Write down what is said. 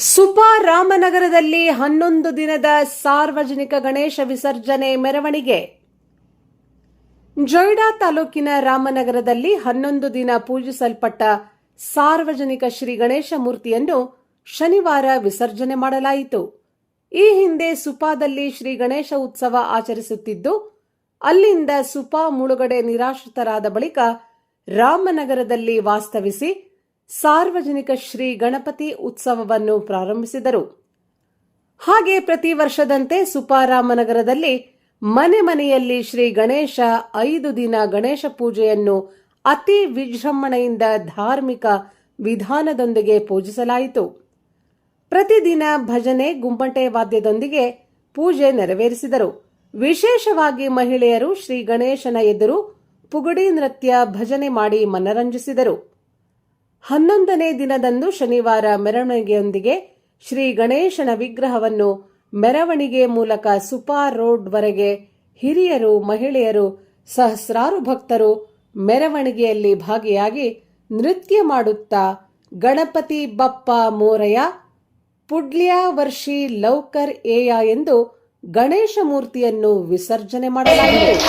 ಸುಪಾ ರಾಮನಗರದಲ್ಲಿ ಹನ್ನೊಂದು ದಿನದ ಸಾರ್ವಜನಿಕ ಗಣೇಶ ವಿಸರ್ಜನೆ ಮೆರವಣಿಗೆ. ಜೊಯ್ಡಾ ತಾಲೂಕಿನ ರಾಮನಗರದಲ್ಲಿ ಹನ್ನೊಂದು ದಿನ ಪೂಜಿಸಲ್ಪಟ್ಟ ಸಾರ್ವಜನಿಕ ಶ್ರೀ ಗಣೇಶ ಮೂರ್ತಿಯನ್ನು ಶನಿವಾರ ವಿಸರ್ಜನೆ ಮಾಡಲಾಯಿತು. ಈ ಹಿಂದೆ ಸುಪಾದಲ್ಲಿ ಶ್ರೀ ಗಣೇಶ ಉತ್ಸವ ಆಚರಿಸುತ್ತಿದ್ದು, ಅಲ್ಲಿಂದ ಸುಪಾ ಮುಳುಗಡೆ ನಿರಾಶ್ರಿತರಾದ ಬಳಿಕ ರಾಮನಗರದಲ್ಲಿ ವಾಸ್ತವಿಸಿ ಸಾರ್ವಜನಿಕ ಶ್ರೀ ಗಣಪತಿ ಉತ್ಸವವನ್ನು ಪ್ರಾರಂಭಿಸಿದರು. ಹಾಗೆ ಪ್ರತಿ ವರ್ಷದಂತೆ ಸುಪಾರಾಮನಗರದಲ್ಲಿ ಮನೆ ಮನೆಯಲ್ಲಿ ಶ್ರೀ ಗಣೇಶ ಐದು ದಿನ ಗಣೇಶ ಪೂಜೆಯನ್ನು ಅತಿ ವಿಜೃಂಭಣೆಯಿಂದ ಧಾರ್ಮಿಕ ವಿಧಾನದೊಂದಿಗೆ ಪೂಜಿಸಲಾಯಿತು. ಪ್ರತಿದಿನ ಭಜನೆ, ಗುಂಪಟೆ ವಾದ್ಯದೊಂದಿಗೆ ಪೂಜೆ ನೆರವೇರಿಸಿದರು. ವಿಶೇಷವಾಗಿ ಮಹಿಳೆಯರು ಶ್ರೀ ಗಣೇಶನ ಎದುರು ಪುಗುಡಿ ನೃತ್ಯ ಭಜನೆ ಮಾಡಿ ಮನರಂಜಿಸಿದರು. ಹನ್ನೊಂದನೇ ದಿನದಂದು ಶನಿವಾರ ಮೆರವಣಿಗೆಯೊಂದಿಗೆ ಶ್ರೀ ಗಣೇಶನ ವಿಗ್ರಹವನ್ನು ಮೆರವಣಿಗೆ ಮೂಲಕ ಸುಪಾ ರೋಡ್ವರೆಗೆ ಹಿರಿಯರು, ಮಹಿಳೆಯರು, ಸಹಸ್ರಾರು ಭಕ್ತರು ಮೆರವಣಿಗೆಯಲ್ಲಿ ಭಾಗಿಯಾಗಿ ನೃತ್ಯ ಮಾಡುತ್ತಾ ಗಣಪತಿ ಬಪ್ಪ ಮೋರಯ ಪುಡ್ಲ್ಯಾ ವರ್ಷಿ ಲೌಕರ್ ಏಯ ಎಂದು ಗಣೇಶ ಮೂರ್ತಿಯನ್ನು ವಿಸರ್ಜನೆ ಮಾಡಲಾಯಿತು